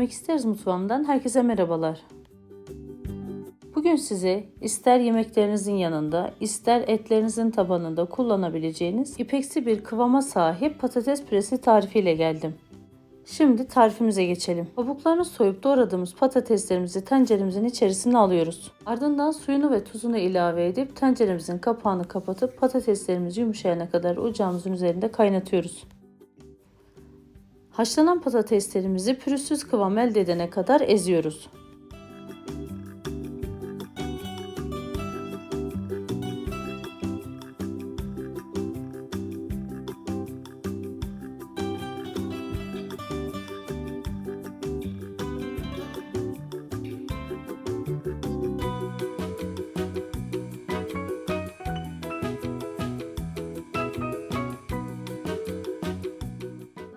Yemek İsteriz mutfağımdan herkese merhabalar. Bugün size ister yemeklerinizin yanında, ister etlerinizin tabanında kullanabileceğiniz ipeksi bir kıvama sahip patates püresi tarifiyle geldim. Şimdi tarifimize geçelim. Kabuklarını soyup doğradığımız patateslerimizi tenceremizin içerisine alıyoruz. Ardından suyunu ve tuzunu ilave edip tenceremizin kapağını kapatıp patateslerimiz yumuşayana kadar ocağımızın üzerinde kaynatıyoruz. Haşlanan patateslerimizi pürüzsüz kıvam elde edene kadar eziyoruz.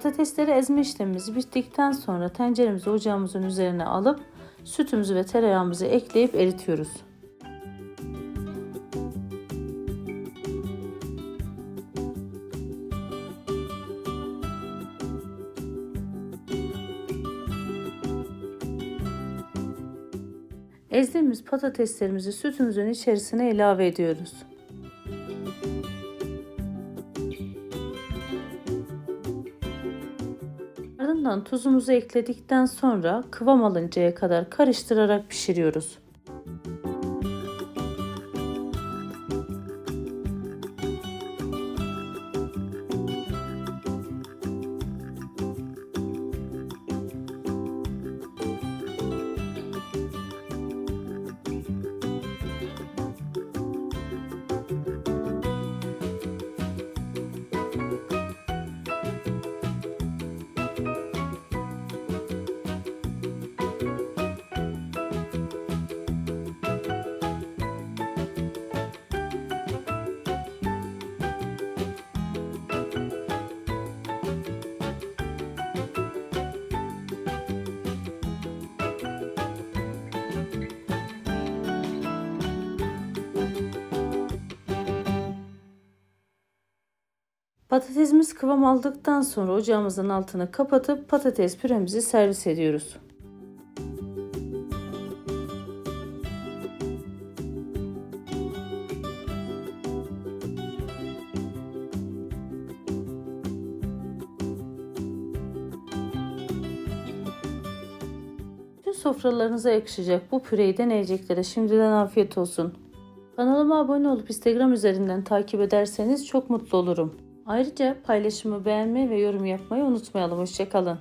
Patatesleri ezme işlemimiz bittikten sonra tenceremizi ocağımızın üzerine alıp sütümüzü ve tereyağımızı ekleyip eritiyoruz. Ezdiğimiz patateslerimizi sütümüzün içerisine ilave ediyoruz. Ardından tuzumuzu ekledikten sonra kıvam alıncaya kadar karıştırarak pişiriyoruz. Patatesimiz kıvam aldıktan sonra ocağımızın altını kapatıp patates püremizi servis ediyoruz. Tüm sofralarınıza yakışacak bu püreyi deneyeceklere şimdiden afiyet olsun. Kanalıma abone olup Instagram üzerinden takip ederseniz çok mutlu olurum. Ayrıca paylaşımı beğenmeyi ve yorum yapmayı unutmayalım. Hoşçakalın.